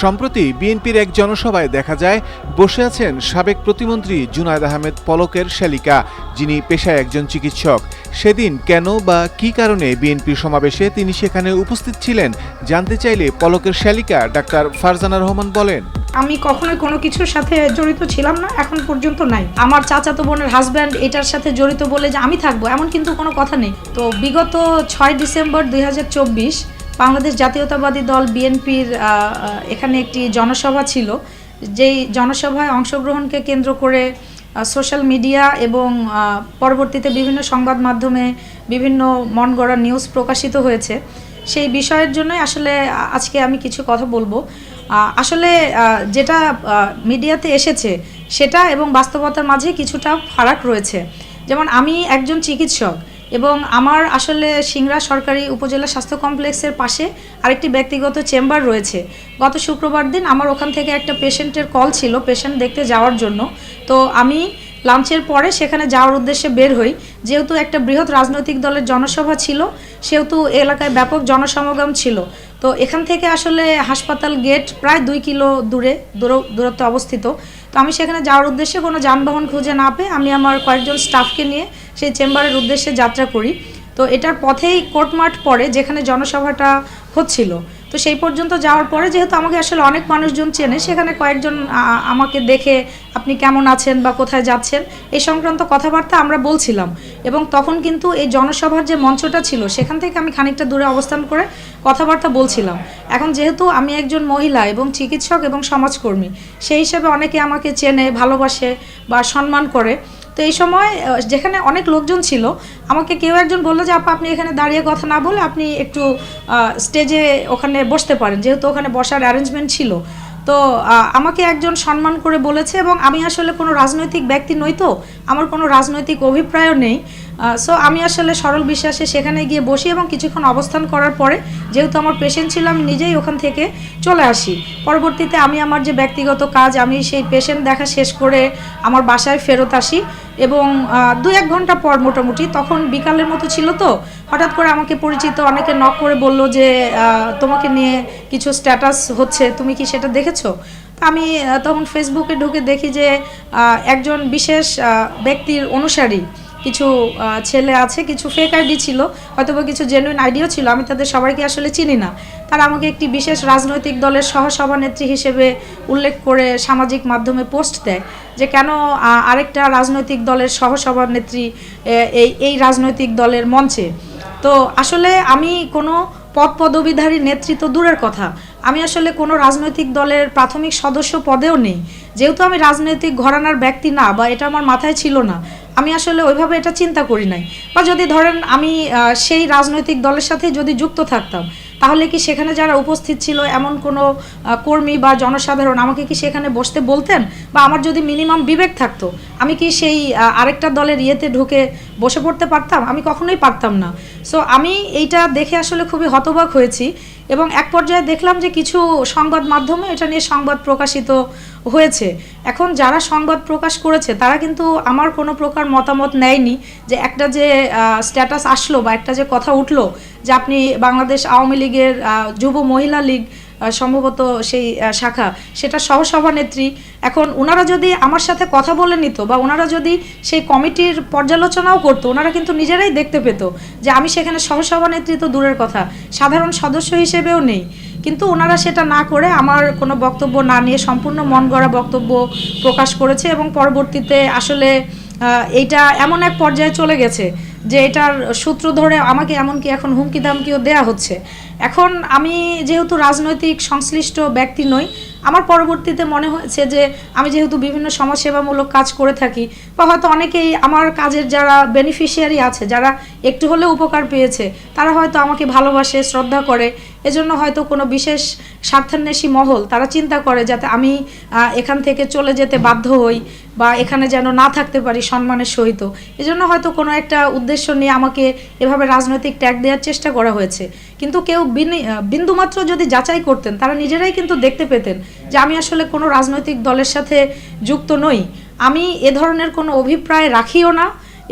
সম্প্রতি বিএনপির এক জনসভায় দেখা যায়, বসে আছেন সাবেক প্রতিমন্ত্রী জুনায়দ আহমেদ পলকের শালিকা, যিনি পেশায় একজন চিকিৎসক। সেদিন কেন বা কি কারণে বিএনপির সমাবেশে তিনি সেখানে উপস্থিত ছিলেন, জানতে চাইলে পলকের শালিকা ডাক্তার ফারজানা রহমান বলেন। আমি কখনোই কোনো কিছুর সাথে জড়িত ছিলাম না, এখন পর্যন্ত নাই। আমার চাচাতো বোনের হাজব্যান্ড এটার সাথে জড়িত বলে যে আমি থাকব, এমন কিন্তু কোনো কথা নেই। তো বিগত ছয় ডিসেম্বর দুই হাজার চব্বিশ বাংলাদেশ জাতীয়তাবাদী দল বিএনপির এখানে একটি জনসভা ছিল। যেই জনসভায় অংশগ্রহণকে কেন্দ্র করে সোশ্যাল মিডিয়া এবং পরবর্তীতে বিভিন্ন সংবাদ মাধ্যমে বিভিন্ন মন গড়া নিউজ প্রকাশিত হয়েছে। সেই বিষয়ের জন্যই আসলে আজকে আমি কিছু কথা বলব। আসলে যেটা মিডিয়াতে এসেছে, সেটা এবং বাস্তবতার মাঝে কিছুটা ফারাক রয়েছে। যেমন আমি একজন চিকিৎসক এবং আমার আসলে সিংড়া সরকারি উপজেলা স্বাস্থ্য কমপ্লেক্সের পাশে আরেকটি ব্যক্তিগত চেম্বার রয়েছে। গত শুক্রবার দিন আমার ওখান থেকে একটা পেশেন্টের কল ছিল পেশেন্ট দেখতে যাওয়ার জন্য। তো আমি লাঞ্চের পরে সেখানে যাওয়ার উদ্দেশ্যে বের হই। যেহেতু একটা বৃহৎ রাজনৈতিক দলের জনসভা ছিল, সেহেতু এলাকায় ব্যাপক জনসমাগম ছিল। তো এখান থেকে আসলে হাসপাতাল গেট প্রায় দুই কিলো দূরে, দূর- দূরত্বে অবস্থিত। তো আমি সেখানে যাওয়ার উদ্দেশ্যে কোনো যানবাহন খুঁজে না পেয়ে আমি আমার কয়েকজন স্টাফকে নিয়ে সেই চেম্বারের উদ্দেশ্যে যাত্রা করি। তো এটার পথেই কোর্টমার্ট পড়ে, যেখানে জনসভাটা হচ্ছিল। তো সেই পর্যন্ত যাওয়ার পরে যেহেতু আমাকে আসলে অনেক মানুষজন চেনে, সেখানে কয়েকজন আমাকে দেখে আপনি কেমন আছেন বা কোথায় যাচ্ছেন, এই সংক্রান্ত কথাবার্তা আমরা বলছিলাম। এবং তখন কিন্তু এই জনসভার যে মঞ্চটা ছিল, সেখান থেকে আমি খানিকটা দূরে অবস্থান করে কথাবার্তা বলছিলাম। এখন যেহেতু আমি একজন মহিলা এবং চিকিৎসক এবং সমাজকর্মী, সেই হিসেবে অনেকে আমাকে চেনে, ভালোবাসে বা সম্মান করে। তো এই সময় যেখানে অনেক লোকজন ছিল, আমাকে কেউ একজন বলল যে, আপা, আপনি এখানে দাঁড়িয়ে কথা না বলে আপনি একটু স্টেজে ওখানে বসতে পারেন। যেহেতু ওখানে বসার অ্যারেঞ্জমেন্ট ছিল। তো আমাকে একজন সম্মান করে বলেছে এবং আমি আসলে কোনো রাজনৈতিক ব্যক্তি নই তো। আমার কোনো রাজনৈতিক অভিপ্রায়ও নেই। সো আমি আসলে সরল বিশ্বাসে সেখানে গিয়ে বসি এবং কিছুক্ষণ অবস্থান করার পরে, যেহেতু আমার পেশেন্ট ছিল, আমি নিজেই ওখান থেকে চলে আসি। পরবর্তীতে আমি আমার যে ব্যক্তিগত কাজ, আমি সেই পেশেন্ট দেখা শেষ করে আমার বাসায় ফেরত আসি এবং দু এক ঘণ্টা পর মোটামুটি, তখন বিকালের মতো ছিল তো, হঠাৎ করে আমাকে পরিচিত অনেকে নক করে বলল যে তোমাকে নিয়ে কিছু স্ট্যাটাস হচ্ছে, তুমি কি সেটা দেখেছ? আমি তখন ফেসবুকে ঢুকে দেখি যে একজন বিশেষ ব্যক্তির অনুসারী। কিছু ছেলে আছে, কিছু ফেক আইডি ছিল, হয়তোবা কিছু জেনুইন আইডিও ছিল, আমি তাদের সবাইকে আসলে চিনি না। তারা আমাকে একটি বিশেষ রাজনৈতিক দলের সহসভানেত্রী হিসেবে উল্লেখ করে সামাজিক মাধ্যমে পোস্ট দেয় যে কেন আরেকটা রাজনৈতিক দলের সহসভানেত্রী এই এই রাজনৈতিক দলের মঞ্চে। তো আসলে আমি কোনো পদ পদবিধারী নেতৃত্ব দূরের কথা। আমি আসলে কোনো রাজনৈতিক দলের প্রাথমিক সদস্য পদেও নেই। যেহেতু আমি রাজনৈতিক ঘরানার ব্যক্তি না বা এটা আমার মাথায় ছিল না, আমি আসলে ওইভাবে এটা চিন্তা করি নাই। বা যদি ধরেন আমি সেই রাজনৈতিক দলের সাথে যদি যুক্ত থাকতাম, তাহলে কি সেখানে যারা উপস্থিত ছিল এমন কোনো কর্মী বা জনসাধারণ আমাকে কি সেখানে বসতে বলতেন? বা আমার যদি মিনিমাম বিবেক থাকতো, আমি কি সেই আরেকটা দলের ইয়েতে ঢুকে বসে পড়তে পারতাম, আমি কখনোই পারতাম না। সো আমি এইটা দেখে আসলে খুবই হতবাক হয়েছি এবং এক পর্যায়ে দেখলাম যে কিছু সংবাদ মাধ্যমে এটা নিয়ে সংবাদ প্রকাশিত হয়েছে। এখন যারা সংবাদ প্রকাশ করেছে, তারা কিন্তু আমার কোনো প্রকার মতামত নেয়নি যে একটা যে স্ট্যাটাস আসলো বা একটা যে কথা উঠল যে আপনি বাংলাদেশ আওয়ামী লীগের যুব মহিলা লীগ সম্ভবত সেই শাখা, সেটা সহসভানেত্রী। এখন ওনারা যদি আমার সাথে কথা বলে নিত বা ওনারা যদি সেই কমিটির পর্যালোচনাও করতো ওনারা কিন্তু নিজেরাই দেখতে পেত যে আমি সেখানে সহসভানেত্রী তো দূরের কথা, সাধারণ সদস্য হিসেবেও নেই। কিন্তু ওনারা সেটা না করে আমার কোনো বক্তব্য না নিয়ে সম্পূর্ণ মন গড়া বক্তব্য প্রকাশ করেছে এবং পরবর্তীতে আসলে এইটা এমন এক পর্যায়ে চলে গেছে যে এটার সূত্র ধরে আমাকে এমনকি এখন হুমকি দামকিও দেয়া হচ্ছে। এখন আমি যেহেতু রাজনৈতিক সংশ্লিষ্ট ব্যক্তি নই, আমার পরবর্তীতে মনে হয়েছে যে আমি যেহেতু বিভিন্ন সমাজসেবামূলক কাজ করে থাকি, বা হয়তো অনেকেই আমার কাজের যারা বেনিফিশিয়ারি আছে, যারা একটু হলেও উপকার পেয়েছে, তারা হয়তো আমাকে ভালোবাসে, শ্রদ্ধা করে। এজন্য হয়তো কোনো বিশেষ স্বার্থান্বেষী মহল তারা চিন্তা করে যাতে আমি এখান থেকে চলে যেতে বাধ্য হই। বা এখানে যেন না থাকতে পারি সম্মানের সহিত। এজন্য হয়তো কোনো একটা উদ্দেশ্য নিয়ে আমাকে এভাবে রাজনৈতিক ট্যাগ দেওয়ার চেষ্টা করা হয়েছে। কিন্তু কেউ বিন্দুমাত্র যদি যাচাই করতেন, তারা নিজেরাই কিন্তু দেখতে পেতেন যে আমি আসলে কোনো রাজনৈতিক দলের সাথে যুক্ত নই। আমি এ ধরনের কোনো অভিপ্রায় রাখিও না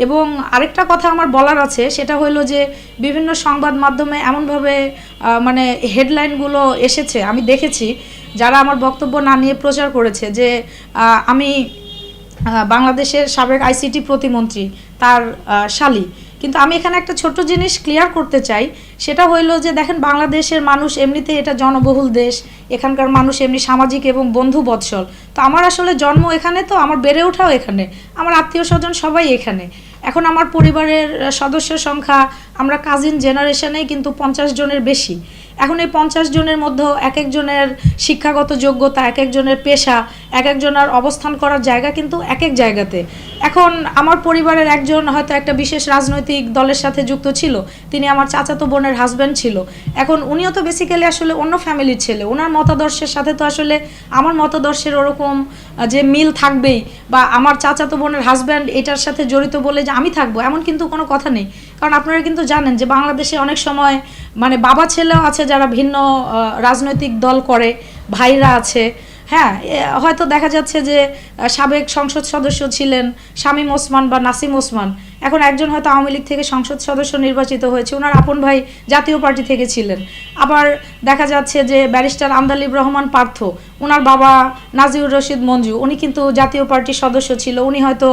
এবং আরেকটা কথা আমার বলার আছে, সেটা হলো যে বিভিন্ন সংবাদ মাধ্যমে এমনভাবে মানে হেডলাইনগুলো এসেছে, আমি দেখেছি, যারা আমার বক্তব্য না নিয়ে প্রচার করেছে যে আমি বাংলাদেশের সাবেক আইসিটি প্রতিমন্ত্রী তার শালী। কিন্তু আমি এখানে একটা ছোট্ট জিনিস ক্লিয়ার করতে চাই, সেটা হইল যে দেখেন বাংলাদেশের মানুষ এমনিতে এটা জনবহুল দেশ, এখানকার মানুষ এমনি সামাজিক এবং বন্ধু বৎসল। তো আমার আসলে জন্ম এখানে, তো আমার বেড়ে ওঠাও এখানে। আমার আত্মীয় স্বজন সবাই এখানে। এখন আমার পরিবারের সদস্য সংখ্যা, আমরা কাজিন জেনারেশনেই কিন্তু পঞ্চাশ জনের বেশি। এখন এই পঞ্চাশ জনের মধ্যে এক একজনের শিক্ষাগত যোগ্যতা, এক একজনের পেশা, এক একজনের অবস্থান করার জায়গা কিন্তু এক এক জায়গাতে। এখন আমার পরিবারের একজন হয়তো একটা বিশেষ রাজনৈতিক দলের সাথে যুক্ত ছিল, তিনি আমার চাচাতো বোনের হাজব্যান্ড ছিল। এখন উনিও তো বেসিক্যালি আসলে অন্য ফ্যামিলির ছেলে। ওনার মতাদর্শের সাথে তো আসলে আমার মতাদর্শের ওরকম যে মিল থাকবেই বা আমার চাচাতো বোনের হাজব্যান্ড এটার সাথে জড়িত বলে যে আমি থাকব, এমন কিন্তু কোনো কথা নেই। কারণ আপনারা কিন্তু জানেন যে বাংলাদেশে অনেক সময় মানে বাবা ছেলেও আছে যারা ভিন্ন রাজনৈতিক দল করে, ভাইরা আছে। হ্যাঁ হয়তো দেখা যাচ্ছে যে সাবেক সংসদ সদস্য ছিলেন শামীম ওসমান বা নাসিম ওসমান। এখন একজন হয়তো আওয়ামী লীগ থেকে সংসদ সদস্য নির্বাচিত হয়েছে। ওনার আপন ভাই জাতীয় পার্টি থেকে ছিলেন। আবার দেখা যাচ্ছে যে ব্যারিস্টার আমদালিব রহমান পার্থ, ওনার বাবা নাজিউর রশিদ মঞ্জু, উনি কিন্তু জাতীয় পার্টির সদস্য ছিল। উনি হয়তো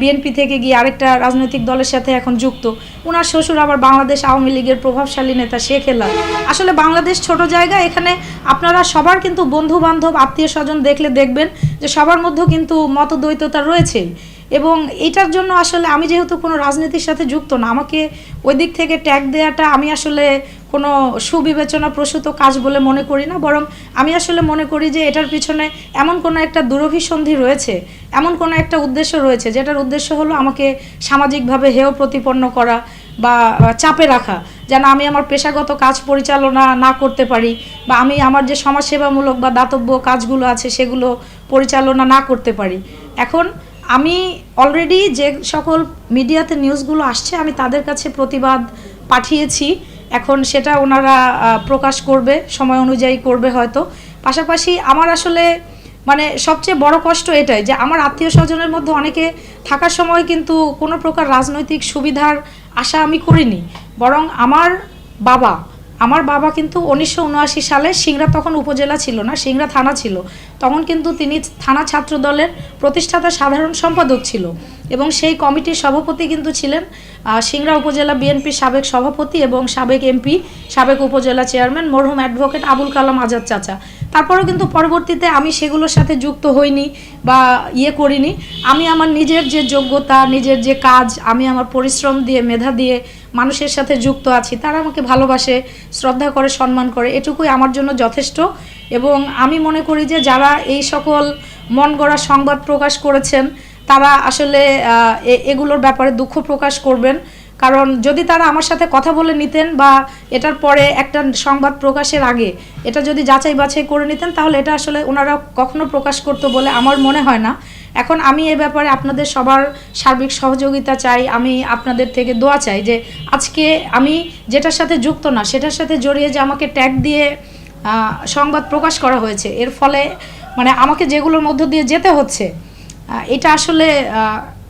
বিএনপি থেকে গিয়ে আরেকটা রাজনৈতিক দলের সাথে এখন যুক্ত। ওনার শ্বশুর আবার বাংলাদেশ আওয়ামী লীগের প্রভাবশালী নেতা শেখ হেলা আসলে বাংলাদেশ ছোট জায়গা, এখানে আপনারা সবার কিন্তু বন্ধু বান্ধব আত্মীয় স্বজন দেখলে দেখবেন যে সবার মধ্যেও কিন্তু মতদ্বৈততা রয়েছেই। এবং এটার জন্য আসলে আমি যেহেতু কোনো রাজনীতির সাথে যুক্ত না, আমাকে ওই দিক থেকে ট্যাগ দেওয়াটা আমি আসলে কোনো সুবিবেচনা প্রসূত কাজ বলে মনে করি না। বরং আমি আসলে মনে করি যে এটার পিছনে এমন কোনো একটা দুরভিসন্ধি রয়েছে, এমন কোনো একটা উদ্দেশ্য রয়েছে, যেটার উদ্দেশ্য হলো আমাকে সামাজিকভাবে হেয় প্রতিপন্ন করা বা চাপে রাখা, যেন আমি আমার পেশাগত কাজ পরিচালনা না করতে পারি বা আমি আমার যে সমাজসেবামূলক বা দাতব্য কাজগুলো আছে সেগুলো পরিচালনা না করতে পারি। এখন আমি অলরেডি যে সকল মিডিয়াতে নিউজগুলো আসছে, আমি তাদের কাছে প্রতিবাদ পাঠিয়েছি। এখন সেটা ওনারা প্রকাশ করবে, সময় অনুযায়ী করবে হয়তো। পাশাপাশি আমার আসলে মানে সবচেয়ে বড় কষ্ট এটাই যে আমার আত্মীয় স্বজনের মধ্যে অনেকে থাকার সময় কিন্তু কোনো প্রকার রাজনৈতিক সুবিধার আশা আমি করিনি। বরং আমার বাবা আমার বাবা কিন্তু উনিশশো উনআশি সালে সিংড়া তখন উপজেলা ছিল না, সিংড়া থানা ছিল। তখন কিন্তু তিনি থানা ছাত্র দলের প্রতিষ্ঠাতা সাধারণ সম্পাদক ছিল এবং সেই কমিটির সভাপতি কিন্তু ছিলেন সিংড়া উপজেলা বিএনপির সাবেক সভাপতি এবং সাবেক এমপি, সাবেক উপজেলা চেয়ারম্যান, মরহুম অ্যাডভোকেট আবুল কালাম আজাদ চাচা। তারপরেও কিন্তু পরবর্তীতে আমি সেগুলোর সাথে যুক্ত হইনি বা ইয়ে করিনি। আমি আমার নিজের যে যোগ্যতা, নিজের যে কাজ, আমি আমার পরিশ্রম দিয়ে, মেধা দিয়ে মানুষের সাথে যুক্ত আছি, তারা আমাকে ভালোবাসে, শ্রদ্ধা করে, সম্মান করে, এটুকুই আমার জন্য যথেষ্ট। এবং আমি মনে করি যে যারা এই সকল মন গড়া সংবাদ প্রকাশ করেছেন, তারা আসলে এগুলোর ব্যাপারে দুঃখ প্রকাশ করবেন। কারণ যদি তারা আমার সাথে কথা বলে নিতেন বা এটার পরে একটা সংবাদ প্রকাশের আগে এটা যদি যাচাই বাছাই করে নিতেন, তাহলে এটা আসলে ওনারা কখনো প্রকাশ করতো বলে আমার মনে হয় না। এখন আমি এ ব্যাপারে আপনাদের সবার সার্বিক সহযোগিতা চাই, আমি আপনাদের থেকে দোয়া চাই যে আজকে আমি যেটার সাথে যুক্ত না, সেটার সাথে জড়িয়ে যে আমাকে ট্যাগ দিয়ে সংবাদ প্রকাশ করা হয়েছে, এর ফলে মানে আমাকে যেগুলোর মধ্য দিয়ে যেতে হচ্ছে এটা আসলে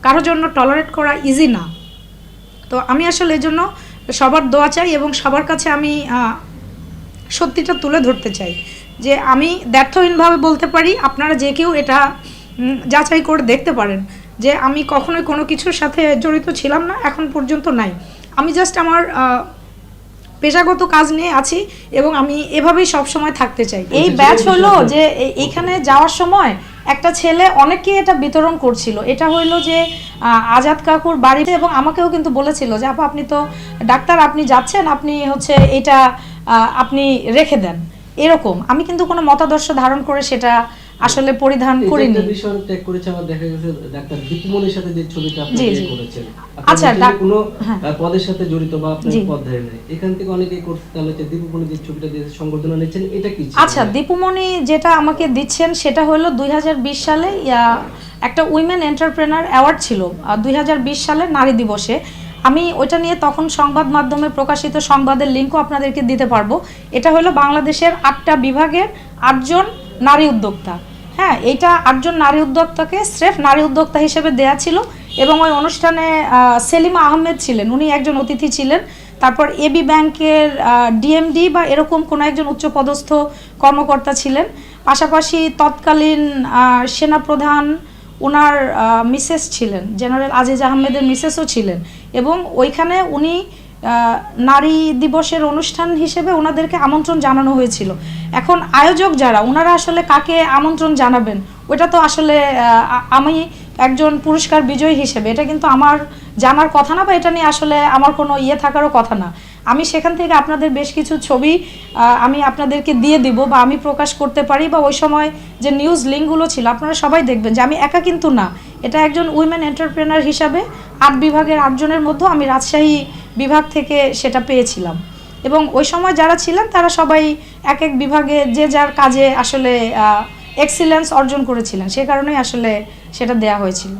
কারোর জন্য টলারেট করা ইজি না। তো আমি আসলে এই জন্য সবার দোয়া চাই এবং সবার কাছে আমি সত্যিটা তুলে ধরতে চাই যে আমি ব্যর্থহীনভাবে বলতে পারি, আপনারা যে কেউ এটা যাচাই করে দেখতে পারেন যে আমি কখনোই কোনো কিছুর সাথে জড়িত ছিলাম না এখন পর্যন্ত নাই। আমি জাস্ট আমার পেশাগত কাজ নিয়ে আছি এবং আমি এভাবেই সব সময় থাকতে চাই। এই ব্যাচ হলো যে এইখানে যাওয়ার সময় একটা ছেলে অনেকে এটা বিতরণ করছিল। এটা হইল যে আজাদ কাকুর বাড়িতে এবং আমাকেও কিন্তু বলেছিল যে আপা আপনি তো ডাক্তার আপনি যাচ্ছেন আপনি হচ্ছে এটা আপনি রেখে দেন। এরকম। আমি কিন্তু কোনো মতাদর্শ ধারণ করে সেটা আসলে পরিধান করিনি। বিষয় ট্যাগ করেছে আবার দেখা গেছে ডাক্তার দীপুমনির সাথে যে ছবিটা আপনি জি, জি। করেছেন। আচ্ছা, কোনো হ্যাঁ। পদের সাথে জড়িত বা আপনার পদ ধরে নেই এখান থেকে অনেকেই করছে তাহলে যে দীপুমনি যে ছবিটা দিয়ে সংবর্ধনা নিচ্ছেন এটা কি আচ্ছা দীপুমণি যেটা আমাকে দিচ্ছেন সেটা হলো দুই হাজার বিশ সালে একটা উইমেন এন্টারপ্রেনার অ্যাওয়ার্ড ছিল দুই সালে নারী দিবসে। আমি ওইটা নিয়ে তখন সংবাদ মাধ্যমে প্রকাশিত সংবাদের লিঙ্কও আপনাদেরকে দিতে পারব। এটা হলো বাংলাদেশের আটটা বিভাগের আটজন নারী উদ্যোক্তা। হ্যাঁ এইটা আটজন নারী উদ্যোক্তাকে স্রেফ নারী উদ্যোক্তা হিসেবে দেয়া ছিল এবং ওই অনুষ্ঠানে সেলিমা আহমেদ ছিলেন, উনি একজন অতিথি ছিলেন। তারপর এবি ব্যাংকের ডিএমডি বা এরকম কোনো একজন উচ্চপদস্থ কর্মকর্তা ছিলেন। পাশাপাশি তৎকালীন সেনাপ্রধান ওনার মিসেস ছিলেন, জেনারেল আজিজ আহমেদের মিসেসও ছিলেন এবং ওইখানে উনি নারী দিবসের অনুষ্ঠান হিসেবে ওনাদেরকে আমন্ত্রণ জানানো হয়েছিল। এখন আয়োজক যারা, ওনারা আসলে কাকে আমন্ত্রণ জানাবেন? ওটা তো আসলে আমি একজন পুরস্কার বিজয়ী হিসেবে, এটা কিন্তু আমার জানার কথা না বা এটা নিয়ে আসলে আমার কোনো ইয়ে থাকারও কথা না। আমি সেখান থেকে আপনাদের বেশ কিছু ছবি আমি আপনাদেরকে দিয়ে দিব বা আমি প্রকাশ করতে পারি বা ওই সময় যে নিউজ লিঙ্কগুলো ছিল, আপনারা সবাই দেখবেন যে আমি একা কিন্তু না। এটা একজন উইমেন এন্টারপ্রেনার হিসাবে, আট বিভাগের আটজনের মধ্যে আমি রাজশাহী বিভাগ থেকে সেটা পেয়েছিলাম। এবং ওই সময় যারা ছিলেন, তারা সবাই এক এক বিভাগে যে যার কাজে আসলে এক্সিলেন্স অর্জন করেছিলেন, সে কারণেই আসলে সেটা দেয়া হয়েছিল।